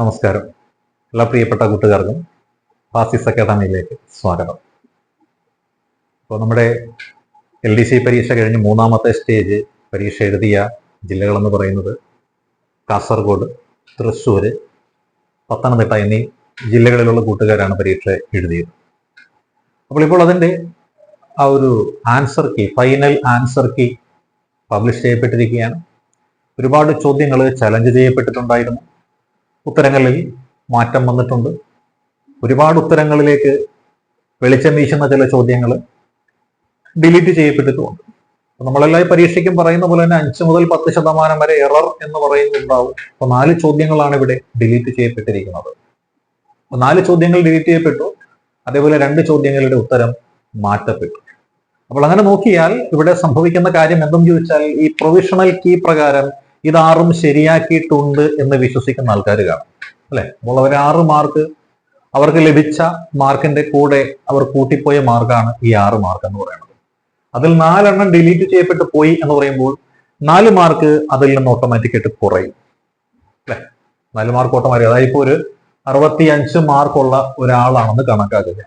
നമസ്കാരം. എല്ലാ പ്രിയപ്പെട്ട കൂട്ടുകാർക്കും ഫാസിസ് അക്കാദമിയിലേക്ക് സ്വാഗതം. അപ്പോൾ നമ്മുടെ എൽ ഡി സി പരീക്ഷ കഴിഞ്ഞ് മൂന്നാമത്തെ സ്റ്റേജ് പരീക്ഷ എഴുതിയ ജില്ലകളെന്ന് പറയുന്നത് കാസർഗോഡ് തൃശ്ശൂർ പത്തനംതിട്ട എന്നീ ജില്ലകളിലുള്ള കൂട്ടുകാരാണ് പരീക്ഷ എഴുതിയത്. അപ്പോൾ ഇപ്പോൾ അതിന്റെ ആ ഒരു answer key final answer key publish ചെയ്യപ്പെട്ടിരിക്കുകയാണ്. ഒരുപാട് ചോദ്യങ്ങൾ ചലഞ്ച് ചെയ്യപ്പെട്ടിട്ടുണ്ടായിരുന്നു. ഉത്തരങ്ങളിൽ മാറ്റം വന്നിട്ടുണ്ട്. ഒരുപാട് ഉത്തരങ്ങളിലേക്ക് വെളിച്ചം വീശുന്ന ചില ചോദ്യങ്ങൾ ഡിലീറ്റ് ചെയ്യപ്പെട്ടിട്ടുണ്ട് നമ്മളെല്ലാം പരീക്ഷയ്ക്കും പറയുന്ന പോലെ തന്നെ അഞ്ച് മുതൽ പത്ത് ശതമാനം വരെ എറർ എന്ന് പറയുന്നുണ്ടാവും. അപ്പൊ നാല് ചോദ്യങ്ങളാണ് ഇവിടെ ഡിലീറ്റ് ചെയ്യപ്പെട്ടിരിക്കുന്നത്. നാല് ചോദ്യങ്ങൾ ഡിലീറ്റ് ചെയ്യപ്പെട്ടു. അതേപോലെ രണ്ട് ചോദ്യങ്ങളുടെ ഉത്തരം മാറ്റപ്പെട്ടു. അപ്പോൾ അങ്ങനെ നോക്കിയാൽ ഇവിടെ സംഭവിക്കുന്ന കാര്യം എന്തെന്ന് ചോദിച്ചാൽ ഈ പ്രൊവിഷണൽ കീ പ്രകാരം ഇതാറും ശരിയാക്കിയിട്ടുണ്ട് എന്ന് വിശ്വസിക്കുന്ന ആൾക്കാർ കാണും. അല്ലെ? അപ്പോൾ അവർ ആറ് മാർക്ക് അവർക്ക് ലഭിച്ച മാർക്കിന്റെ കൂടെ അവർ കൂട്ടിപ്പോയ മാർക്കാണ് ഈ ആറ് മാർക്ക് എന്ന് പറയുന്നത്. അതിൽ നാലെണ്ണം ഡിലീറ്റ് ചെയ്യപ്പെട്ട് പോയി എന്ന് പറയുമ്പോൾ നാല് മാർക്ക് അതിൽ നിന്ന് ഓട്ടോമാറ്റിക് ആയിട്ട് കുറയും. അല്ലെ? നാല് മാർക്ക് ഓട്ടോമാറ്റിക് അതായത് ഇപ്പോൾ ഒരു അറുപത്തി അഞ്ച് മാർക്കുള്ള ഒരാളാണെന്ന് കണക്കാക്കുക.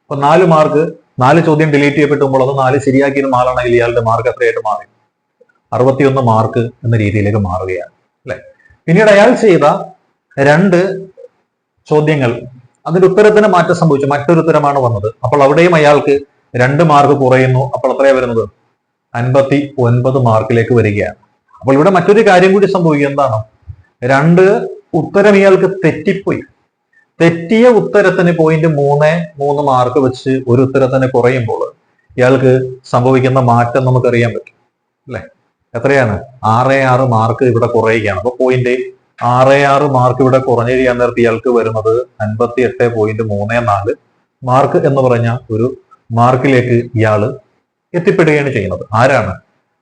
അപ്പൊ നാല് മാർക്ക് നാല് ചോദ്യം ഡിലീറ്റ് ചെയ്യപ്പെട്ടുമ്പോൾ അത് നാല് ശരിയാക്കിയിരുന്ന ആളാണെങ്കിൽ ഇയാളുടെ മാർക്ക് എത്രയായിട്ട് മാറി. അറുപത്തിയൊന്ന് മാർക്ക് എന്ന രീതിയിലേക്ക് മാറുകയാണ് അല്ലെ? പിന്നീട് അയാൾ ചെയ്ത രണ്ട് ചോദ്യങ്ങൾ. അതിന്റെ ഉത്തരത്തിന് മാറ്റം സംഭവിച്ചു. മറ്റൊരു ഉത്തരമാണ് വന്നത്. അപ്പോൾ അവിടെയും അയാൾക്ക് രണ്ട് മാർക്ക് കുറയുന്നു. അപ്പോൾ എത്രയാ വരുന്നത്? അൻപത്തി ഒൻപത് മാർക്കിലേക്ക് വരികയാണ്. അപ്പോൾ ഇവിടെ മറ്റൊരു കാര്യം കൂടി സംഭവിക്കുക എന്താണ്? രണ്ട് ഉത്തരം ഇയാൾക്ക് തെറ്റിപ്പോയി. തെറ്റിയ ഉത്തരത്തിന് പോയിന്റ് മൂന്ന് മൂന്ന് മാർക്ക് വെച്ച് ഒരു ഉത്തരത്തിന് കുറയുമ്പോൾ ഇയാൾക്ക് സംഭവിക്കുന്ന മാറ്റം നമുക്കറിയാൻ പറ്റും അല്ലെ? എത്രയാണ്? ആറ് ആറ് മാർക്ക് ഇവിടെ കുറയുകയാണ്. അപ്പൊ പോയിന്റ് ആറ് ആറ് മാർക്ക് ഇവിടെ കുറഞ്ഞിരിക്കാൻ നേരത്തെ ഇയാൾക്ക് വരുന്നത് അൻപത്തി എട്ട് പോയിന്റ് മൂന്ന് നാല് മാർക്ക് എന്ന് പറഞ്ഞ ഒരു മാർക്കിലേക്ക് ഇയാൾ എത്തിപ്പെടുകയാണ് ചെയ്യുന്നത്. ആരാണ്?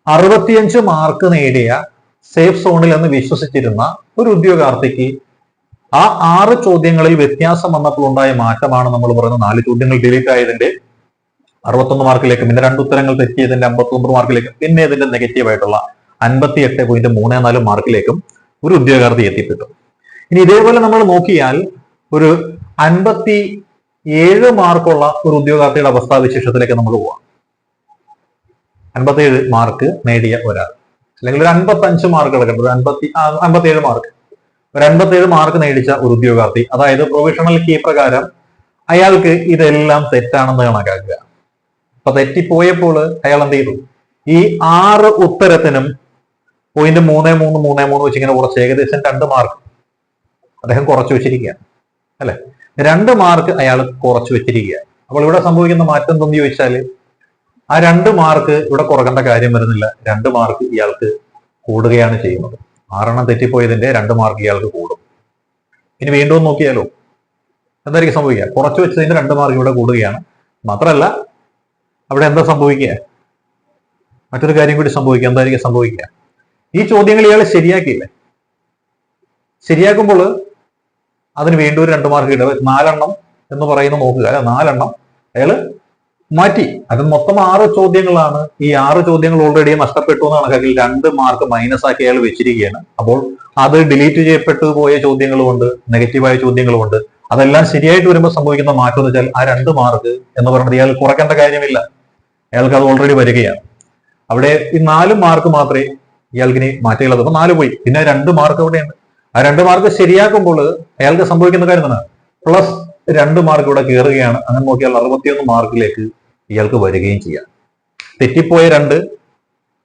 അറുപത്തിയഞ്ച് മാർക്ക് നേടിയ സേഫ് സോണിൽ എന്ന് വിശ്വസിച്ചിരുന്ന ഒരു ഉദ്യോഗാർത്ഥിക്ക് ആ ആറ് ചോദ്യങ്ങളിൽ വ്യത്യാസം വന്നപ്പോൾ ഉണ്ടായ മാറ്റമാണ് നമ്മൾ പറയുന്ന നാല് ചോദ്യങ്ങൾ ഡിലീറ്റ് ആയതിന്റെ അറുപത്തൊന്ന് മാർക്കിലേക്ക് പിന്നെ രണ്ട് ഉത്തരങ്ങൾ തെറ്റിയതിന്റെ അമ്പത്തൊമ്പത് മാർക്കിലേക്കും പിന്നെ ഇതിന്റെ നെഗറ്റീവ് ആയിട്ടുള്ള അൻപത്തി എട്ട് പോയിന്റ് മൂന്ന് നാല് മാർക്കിലേക്കും ഒരു ഉദ്യോഗാർത്ഥി എത്തിപ്പെട്ടു. ഇനി ഇതേപോലെ നമ്മൾ നോക്കിയാൽ ഒരു അൻപത്തി ഏഴ് മാർക്കുള്ള ഒരു ഉദ്യോഗാർത്ഥിയുടെ അവസ്ഥാ വിശേഷത്തിലേക്ക് നമ്മൾ പോവാം. അൻപത്തിയേഴ് മാർക്ക് നേടിയ ഒരാൾ. അല്ലെങ്കിൽ ഒരു അൻപത്തി അഞ്ച് മാർക്ക് എടുക്കേണ്ടത് അൻപത്തി അൻപത്തിയേഴ് മാർക്ക്. ഒരു അൻപത്തിയേഴ് മാർക്ക് നേടിച്ച ഒരു ഉദ്യോഗാർത്ഥി അതായത് പ്രൊഫഷണൽ കീ പ്രകാരം അയാൾക്ക് ഇതെല്ലാം തെറ്റാണെന്ന് കണക്കാക്കുക. അപ്പൊ തെറ്റിപ്പോയപ്പോൾ അയാൾ എന്ത് ചെയ്തു? ഈ ആറ് ഉത്തരത്തിനും പോയിന്റ് മൂന്ന് മൂന്ന് മൂന്ന് മൂന്ന് വെച്ച് ഇങ്ങനെ കുറച്ച് ഏകദേശം രണ്ട് മാർക്ക് അദ്ദേഹം കുറച്ച് വെച്ചിരിക്കുകയാണ്. അല്ലെ? രണ്ട് മാർക്ക് അയാൾ കുറച്ച് വെച്ചിരിക്കുകയാണ്. അപ്പോൾ ഇവിടെ സംഭവിക്കുന്ന മാറ്റം എന്തെന്ന് ചോദിച്ചാൽ ആ രണ്ട് മാർക്ക് ഇവിടെ കുറക്കേണ്ട കാര്യം വരുന്നില്ല. രണ്ട് മാർക്ക് ഇയാൾക്ക് കൂടുകയാണ് ചെയ്യുന്നത്. ആറെണ്ണം തെറ്റിപ്പോയതിന്റെ രണ്ട് മാർക്ക് ഇയാൾക്ക് കൂടും. ഇനി വീണ്ടും നോക്കിയാലോ? എന്തായിരിക്കും സംഭവിക്കുക? കുറച്ച് വെച്ചതിന്റെ രണ്ട് മാർക്ക് ഇവിടെ കൂടുകയാണ്. മാത്രമല്ല അവിടെ എന്താ സംഭവിക്കുക? മറ്റൊരു കാര്യം കൂടി സംഭവിക്കുക. എന്തായിരിക്കും സംഭവിക്കുക? ഈ ചോദ്യങ്ങൾ ഇയാൾ ശരിയാക്കിയില്ലേ. ശരിയാക്കുമ്പോൾ അതിന് വീണ്ടും ഒരു രണ്ട് മാർക്ക് കിട്ടുക നാലെണ്ണം എന്ന് പറയുന്നത് നോക്കുക. അല്ലെ നാലെണ്ണം അയാൾ മാറ്റി. അത് മൊത്തം ആറ് ചോദ്യങ്ങളാണ്. ഈ ആറ് ചോദ്യങ്ങൾ ഓൾറെഡി നഷ്ടപ്പെട്ടു എന്ന് കണക്കാക്കി രണ്ട് മാർക്ക് മൈനസ് ആക്കി അയാൾ വെച്ചിരിക്കുകയാണ്. അപ്പോൾ അത് ഡിലീറ്റ് ചെയ്യപ്പെട്ടു പോയ ചോദ്യങ്ങളുമുണ്ട്. നെഗറ്റീവായ ചോദ്യങ്ങളുമുണ്ട്. അതെല്ലാം ശരിയായിട്ട് വരുമ്പോൾ സംഭവിക്കുന്ന മാറ്റം എന്ന് വെച്ചാൽ ആ രണ്ട് മാർക്ക് എന്ന് പറയുന്നത് ഇയാൾ കുറയ്ക്കേണ്ട കാര്യമില്ല. അയാൾക്ക് അത് ഓൾറെഡി വരികയാണ്. അവിടെ ഈ നാല് മാർക്ക് മാത്രമേ ഇയാൾക്ക് ഇനി മാറ്റമുള്ളത് അപ്പൊ നാല് പോയി. പിന്നെ രണ്ട് മാർക്ക് അവിടെയുണ്ട്. ആ രണ്ട് മാർക്ക് ശരിയാക്കുമ്പോൾ അയാൾക്ക് സംഭവിക്കുന്ന കാര്യം തന്നെ പ്ലസ് രണ്ട് മാർക്ക് ഇവിടെ കയറുകയാണ്. അങ്ങനെ നോക്കിയാൽ അറുപത്തിയൊന്ന് മാർക്കിലേക്ക് ഇയാൾക്ക് വരികയും ചെയ്യാം. തെറ്റിപ്പോയ രണ്ട്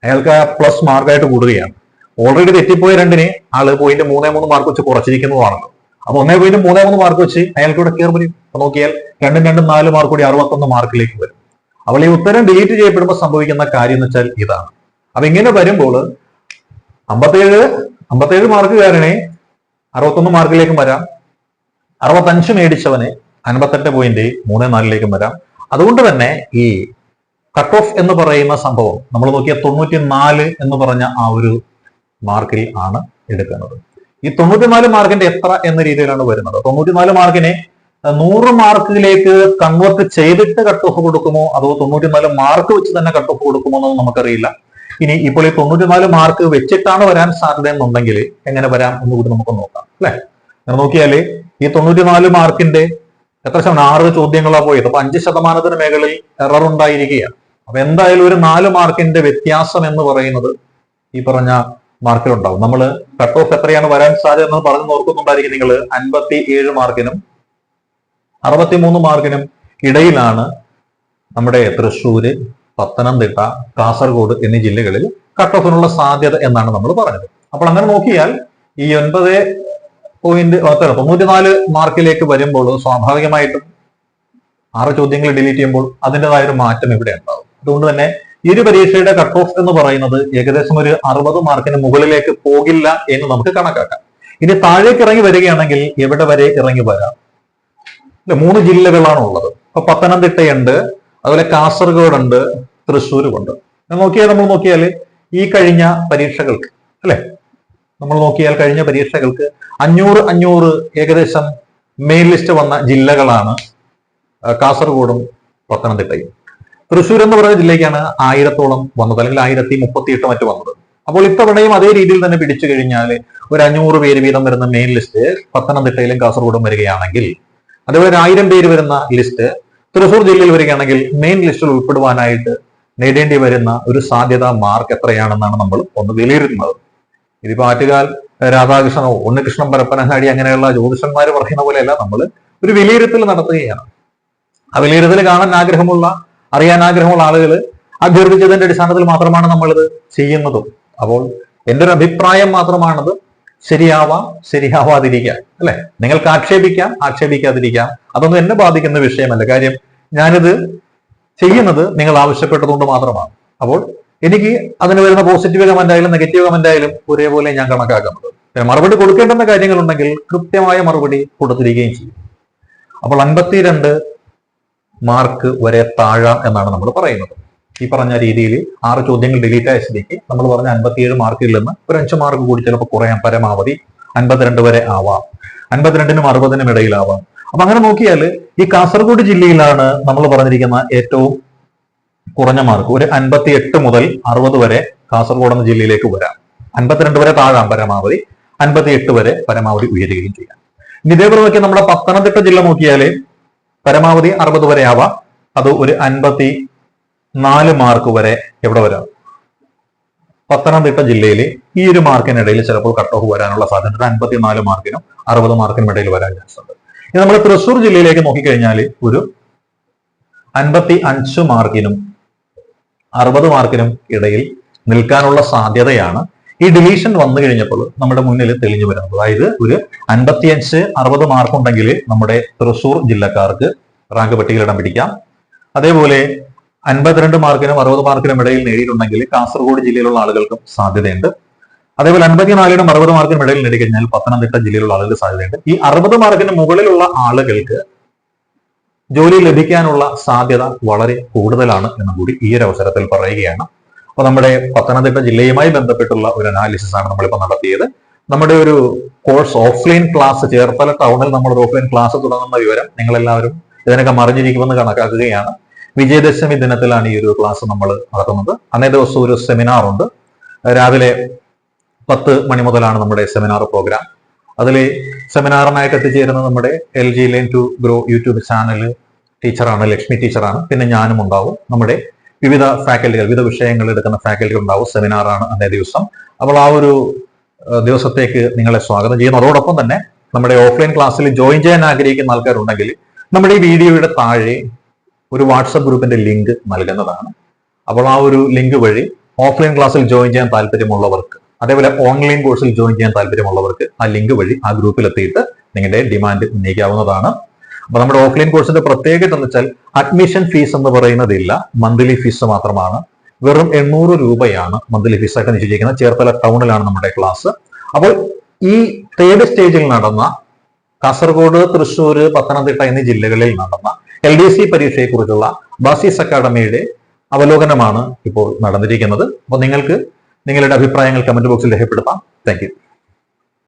അയാൾക്ക് ആ പ്ലസ് മാർക്കായിട്ട് കൂടുകയാണ്. ഓൾറെഡി തെറ്റിപ്പോയ രണ്ടിനെ ആൾ പോയിന്റ് മൂന്നേ മൂന്ന് മാർക്ക് വെച്ച് കുറച്ചിരിക്കുന്നതാണല്ലോ. അപ്പൊ ഒന്നേ പോയിന്റ് മൂന്നേ മൂന്ന് മാർക്ക് വെച്ച് അയാൾക്ക് ഇവിടെ കയറി വരും. നോക്കിയാൽ രണ്ടും രണ്ടും നാല് മാർക്ക് കൂടി അറുപത്തൊന്ന് മാർക്കിലേക്ക് വരും. അപ്പോൾ ഈ ഉത്തരം ഡിലീറ്റ് ചെയ്യപ്പെടുമ്പോൾ സംഭവിക്കുന്ന കാര്യം എന്ന് വെച്ചാൽ ഇതാണ്. അപ്പൊ ഇങ്ങനെ വരുമ്പോൾ അമ്പത്തേഴ് അമ്പത്തേഴ് മാർക്കുകാരനെ അറുപത്തൊന്ന് മാർക്കിലേക്കും വരാം. അറുപത്തഞ്ച് മേടിച്ചവനെ അൻപത്തെട്ട് പോയിന്റ് മൂന്ന് നാലിലേക്കും വരാം. അതുകൊണ്ട് തന്നെ ഈ കട്ട് ഓഫ് എന്ന് പറയുന്ന സംഭവം നമ്മൾ നോക്കിയ തൊണ്ണൂറ്റി നാല് എന്ന് പറഞ്ഞ ആ ഒരു മാർക്കിൽ ആണ് എടുക്കുന്നത്. ഈ തൊണ്ണൂറ്റിനാല് മാർക്കിന്റെ എത്ര എന്ന രീതിയിലാണ് വരുന്നത്? തൊണ്ണൂറ്റിനാല് മാർക്കിനെ നൂറ് മാർക്കിലേക്ക് കൺവേർട്ട് ചെയ്തിട്ട് കട്ട് ഓഫ് കൊടുക്കുമോ? അതോ തൊണ്ണൂറ്റിനാല് മാർക്ക് വെച്ച് തന്നെ കട്ട് ഓഫ് കൊടുക്കുമോ എന്നൊന്നും നമുക്കറിയില്ല. ഇനി ഇപ്പോൾ ഈ തൊണ്ണൂറ്റിനാല് മാർക്ക് വെച്ചിട്ടാണ് വരാൻ സാധ്യത എന്നുണ്ടെങ്കിൽ എങ്ങനെ വരാം എന്ന് കൂടി നമുക്ക് നോക്കാം അല്ലെ? അങ്ങനെ നോക്കിയാൽ ഈ തൊണ്ണൂറ്റിനാല് മാർക്കിന്റെ എത്ര ശതമാനം? ആറ് ചോദ്യങ്ങളാ പോയത്. അപ്പൊ അഞ്ച് ശതമാനത്തിന് മേഖലയിൽ എറർ ഉണ്ടായിരിക്കുകയാണ്. അപ്പൊ എന്തായാലും ഒരു നാല് മാർക്കിന്റെ വ്യത്യാസം എന്ന് പറയുന്നത് ഈ പറഞ്ഞ മാർക്കിലുണ്ടാവും നമ്മൾ കട്ട് ഓഫ് എത്രയാണ് വരാൻ സാധ്യത എന്ന് പറഞ്ഞു നോക്കുന്നുണ്ടായിരിക്കും നിങ്ങൾ അൻപത്തി ഏഴ് മാർക്കിനും അറുപത്തിമൂന്ന് മാർക്കിനും ഇടയിലാണ് നമ്മുടെ തൃശ്ശൂര് പത്തനംതിട്ട കാസർഗോഡ് എന്നീ ജില്ലകളിൽ കട്ട് ഓഫിനുള്ള സാധ്യത എന്നാണ് നമ്മൾ പറഞ്ഞത്. അപ്പോൾ അങ്ങനെ നോക്കിയാൽ ഈ ഒൻപത് പോയിന്റ് തൊണ്ണൂറ്റിനാല് മാർക്കിലേക്ക് വരുമ്പോൾ സ്വാഭാവികമായിട്ടും ആറ് ചോദ്യങ്ങൾ ഡിലീറ്റ് ചെയ്യുമ്പോൾ അതിന്റെതായ ഒരു മാറ്റം ഇവിടെ ഉണ്ടാവും അതുകൊണ്ട് തന്നെ ഈ ഒരു പരീക്ഷയുടെ കട്ട് ഓഫ് എന്ന് പറയുന്നത് ഏകദേശം ഒരു അറുപത് മാർക്കിന് മുകളിലേക്ക് പോകില്ല എന്ന് നമുക്ക് കണക്കാക്കാം. ഇനി താഴേക്ക് ഇറങ്ങി വരികയാണെങ്കിൽ എവിടെ വരെ ഇറങ്ങി വരാം? ഇല്ല, മൂന്ന് ജില്ലകളാണ് ഉള്ളത് അപ്പൊ പത്തനംതിട്ടയുണ്ട് അതുപോലെ കാസർഗോഡ് ഉണ്ട് തൃശ്ശൂരും ഉണ്ട് ഇത് നോക്കിയാൽ നമ്മൾ നോക്കിയാൽ ഈ കഴിഞ്ഞ പരീക്ഷകൾക്ക് അല്ലെ? നമ്മൾ നോക്കിയാൽ കഴിഞ്ഞ പരീക്ഷകൾക്ക് അഞ്ഞൂറ് അഞ്ഞൂറ് ഏകദേശം മെയിൻ ലിസ്റ്റ് വന്ന ജില്ലകളാണ് കാസർഗോഡും പത്തനംതിട്ടയും. തൃശ്ശൂർ എന്ന് പറയുന്ന ജില്ലയ്ക്കാണ് ആയിരത്തോളം വന്നത് അല്ലെങ്കിൽ ആയിരത്തി മുപ്പത്തി എട്ട് മറ്റ് വന്നത്. അപ്പോൾ ഇത്തവണയും അതേ രീതിയിൽ തന്നെ പിടിച്ചു കഴിഞ്ഞാൽ ഒരു അഞ്ഞൂറ് പേര് വീതം വരുന്ന മെയിൻ ലിസ്റ്റ് പത്തനംതിട്ടയിലും കാസർഗോഡും വരികയാണെങ്കിൽ അതുപോലെ ഒരു ആയിരം പേര് വരുന്ന ലിസ്റ്റ് തൃശൂർ ജില്ലയിൽ വരികയാണെങ്കിൽ മെയിൻ ലിസ്റ്റിൽ ഉൾപ്പെടുവാനായിട്ട് നേടേണ്ടി വരുന്ന ഒരു സാധ്യത മാർക്ക് എത്രയാണെന്നാണ് നമ്മൾ ഒന്ന് വിലയിരുത്തുന്നത്. ഇതിപ്പോ ആറ്റുകാൽ രാധാകൃഷ്ണനോ ഉണ്ണികൃഷ്ണൻ പരപ്പനങ്ങാടി അങ്ങനെയുള്ള ജ്യോതിഷന്മാർ പറയുന്ന പോലെയല്ല നമ്മൾ ഒരു വിലയിരുത്തൽ നടത്തുകയാണ്. ആ വിലയിരുത്തൽ കാണാൻ ആഗ്രഹമുള്ള അറിയാൻ ആഗ്രഹമുള്ള ആളുകൾ അഭ്യർത്ഥിച്ചതിന്റെ അടിസ്ഥാനത്തിൽ മാത്രമാണ് നമ്മളിത് ചെയ്യുന്നതും. അപ്പോൾ എന്റെ ഒരു അഭിപ്രായം മാത്രമാണത്. ശരിയാവാം ശരിയാവാതിരിക്കാം അല്ലെ? നിങ്ങൾക്ക് ആക്ഷേപിക്കാം ആക്ഷേപിക്കാതിരിക്കാം. അതൊന്നും എന്നെ ബാധിക്കുന്ന വിഷയമല്ല. കാര്യം ഞാനിത് ചെയ്യുന്നത് നിങ്ങൾ ആവശ്യപ്പെട്ടതുകൊണ്ട് മാത്രമാണ്. അപ്പോൾ എനിക്ക് അതിന് വരുന്ന പോസിറ്റീവ് കമന്റ് ആയാലും നെഗറ്റീവ് കമന്റ് ആയാലും ഒരേപോലെ ഞാൻ കണക്കാക്കുന്നത്. മറുപടി കൊടുക്കേണ്ടുന്ന കാര്യങ്ങളുണ്ടെങ്കിൽ കൃത്യമായ മറുപടി കൊടുത്തിരിക്കുകയും ചെയ്യും. അപ്പോൾ അൻപത്തിരണ്ട് മാർക്ക് വരെ താഴാം എന്നാണ് നമ്മൾ പറയുന്നത്. ഈ പറഞ്ഞ രീതിയിൽ ആറ് ചോദ്യങ്ങൾ ഡിലീറ്റ് ആയ സ്ഥിതിക്ക് നമ്മൾ പറഞ്ഞ അൻപത്തിയേഴ് മാർക്കിൽ നിന്ന് ഒരു അഞ്ച് മാർക്ക് കൂടി ചിലപ്പോൾ കുറയാൻ പരമാവധി അൻപത്തിരണ്ട് വരെ ആവാം. അൻപത്തിരണ്ടിനും അറുപതിനും ഇടയിലാവാം. അപ്പൊ അങ്ങനെ നോക്കിയാൽ ഈ കാസർഗോഡ് ജില്ലയിലാണ് നമ്മൾ പറഞ്ഞിരിക്കുന്ന ഏറ്റവും കുറഞ്ഞ മാർക്ക് ഒരു അൻപത്തി എട്ട് മുതൽ അറുപത് വരെ കാസർഗോഡ് എന്ന ജില്ലയിലേക്ക് വരാം. അൻപത്തിരണ്ട് വരെ താഴാം പരമാവധി അൻപത്തി എട്ട് വരെ പരമാവധി ഉയരുകയും ചെയ്യാം. ഇനി ഇതേപോലെ നോക്കിയാൽ നമ്മുടെ പത്തനംതിട്ട ജില്ല നോക്കിയാൽ പരമാവധി അറുപത് വരെ ആവാം. അത് ഒരു അൻപത്തി നാല് മാർക്ക് വരെ എവിടെ വരാം? പത്തനംതിട്ട ജില്ലയിൽ ഈ ഒരു മാർക്കിനിടയിൽ ചിലപ്പോൾ കട്ട് ഓഫ് വരാനുള്ള സാധ്യത അൻപത്തിനാല് മാർക്കിനും അറുപത് മാർക്കിനും ഇടയിൽ വരാൻ ചാൻസ് ഉണ്ട്. ഇനി നമ്മൾ തൃശൂർ ജില്ലയിലേക്ക് നോക്കിക്കഴിഞ്ഞാൽ ഒരു അൻപത്തി അഞ്ച് മാർക്കിനും അറുപത് മാർക്കിനും ഇടയിൽ നിൽക്കാനുള്ള സാധ്യതയാണ്. ഈ ഡിലീഷൻ വന്നു കഴിഞ്ഞപ്പോൾ നമ്മുടെ മുന്നിൽ തെളിഞ്ഞു വരുന്നത്. അതായത് ഒരു അൻപത്തിയഞ്ച് അറുപത് മാർക്ക് ഉണ്ടെങ്കിൽ നമ്മുടെ തൃശൂർ ജില്ലക്കാർക്ക് റാങ്ക് പട്ടികയിൽ ഇടം പിടിക്കാം. അതേപോലെ അൻപത്തിരണ്ട് മാർക്കിനും അറുപത് മാർക്കിനും ഇടയിൽ നേടിയിട്ടുണ്ടെങ്കിൽ കാസർഗോഡ് ജില്ലയിലുള്ള ആളുകൾക്കും സാധ്യതയുണ്ട്. അതേപോലെ അൻപത്തിനാലിനും അറുപത് മാർക്കിനും ഇടയിൽ നേടിക്കഴിഞ്ഞാൽ പത്തനംതിട്ട ജില്ലയിലുള്ള ആളുകൾക്ക് സാധ്യതയുണ്ട്. ഈ അറുപത് മാർക്കിന് മുകളിലുള്ള ആളുകൾക്ക് ജോലി ലഭിക്കാനുള്ള സാധ്യത വളരെ കൂടുതലാണ് എന്ന് കൂടി ഈ ഒരു അവസരത്തിൽ പറയുകയാണ്. അപ്പൊ നമ്മുടെ പത്തനംതിട്ട ജില്ലയുമായി ബന്ധപ്പെട്ടുള്ള ഒരു അനാലിസിസ് ആണ് നമ്മളിപ്പോൾ നടത്തിയത്. നമ്മുടെ ഒരു കോഴ്സ് ഓഫ്ലൈൻ ക്ലാസ് ചേർത്തല ടൗണിൽ നമ്മൾ ഓഫ്ലൈൻ ക്ലാസ് തുടങ്ങുന്ന വിവരം നിങ്ങളെല്ലാവരും ഇതിനൊക്കെ മറിഞ്ഞിരിക്കുമെന്ന് കണക്കാക്കുകയാണ്. വിജയദശമി ദിനത്തിലാണ് ഈ ഒരു ക്ലാസ് നമ്മൾ നടത്തുന്നത്. അന്നേ ദിവസം ഒരു സെമിനാറുണ്ട് രാവിലെ പത്ത് മണി മുതലാണ് നമ്മുടെ സെമിനാർ പ്രോഗ്രാം അതിൽ സെമിനാറിനായിട്ട് എത്തിച്ചേരുന്നത് നമ്മുടെ L G line to grow YouTube channel ടീച്ചറാണ് ലക്ഷ്മി ടീച്ചറാണ് പിന്നെ ഞാനും ഉണ്ടാവും. നമ്മുടെ വിവിധ ഫാക്കൽറ്റികൾ വിവിധ വിഷയങ്ങൾ എടുക്കുന്ന ഫാക്കൽറ്റികൾ ഉണ്ടാവും. സെമിനാറാണ് അന്നേ ദിവസം. അപ്പോൾ ആ ഒരു ദിവസത്തേക്ക് നിങ്ങളെ സ്വാഗതം ചെയ്യുന്നു. അതോടൊപ്പം തന്നെ നമ്മുടെ ഓഫ്ലൈൻ ക്ലാസ്സിൽ ജോയിൻ ചെയ്യാൻ ആഗ്രഹിക്കുന്ന ആൾക്കാരുണ്ടെങ്കിൽ നമ്മുടെ ഈ വീഡിയോയുടെ താഴെ ഒരു വാട്സപ്പ് ഗ്രൂപ്പിന്റെ ലിങ്ക് നൽകുന്നതാണ്. അപ്പോൾ ആ ഒരു ലിങ്ക് വഴി ഓഫ്ലൈൻ ക്ലാസ്സിൽ ജോയിൻ ചെയ്യാൻ താല്പര്യമുള്ളവർക്ക് അതേപോലെ ഓൺലൈൻ കോഴ്സിൽ ജോയിൻ ചെയ്യാൻ താല്പര്യമുള്ളവർക്ക് ആ ലിങ്ക് വഴി ആ ഗ്രൂപ്പിൽ എത്തിയിട്ട് നിങ്ങളുടെ ഡിമാൻഡ് ഉന്നയിക്കാവുന്നതാണ് അപ്പൊ നമ്മുടെ ഓഫ്ലൈൻ കോഴ്സിന്റെ പ്രത്യേകത എന്ന് വെച്ചാൽ അഡ്മിഷൻ ഫീസ് എന്ന് പറയുന്നതില്ല മന്ത്ലി ഫീസ് മാത്രമാണ്. വെറും എണ്ണൂറ് രൂപയാണ് മന്ത്ലി ഫീസ് നിശ്ചയിക്കുന്നത്. ചേർത്തല ടൗണിലാണ് നമ്മുടെ ക്ലാസ്. അപ്പോൾ ഈ തേർഡ് സ്റ്റേജിൽ നടന്ന കാസർഗോഡ് തൃശ്ശൂർ പത്തനംതിട്ട എന്നീ ജില്ലകളിൽ നടന്ന എൽ ഡി സി പരീക്ഷയെക്കുറിച്ചുള്ള ബാസിസ് അക്കാഡമിയുടെ അവലോകനമാണ് ഇപ്പോൾ നടന്നിരിക്കുന്നത്. അപ്പോൾ നിങ്ങൾക്ക് നിങ്ങളുടെ അഭിപ്രായങ്ങൾ കമന്റ് ബോക്സിൽ രേഖപ്പെടുത്താം. താങ്ക്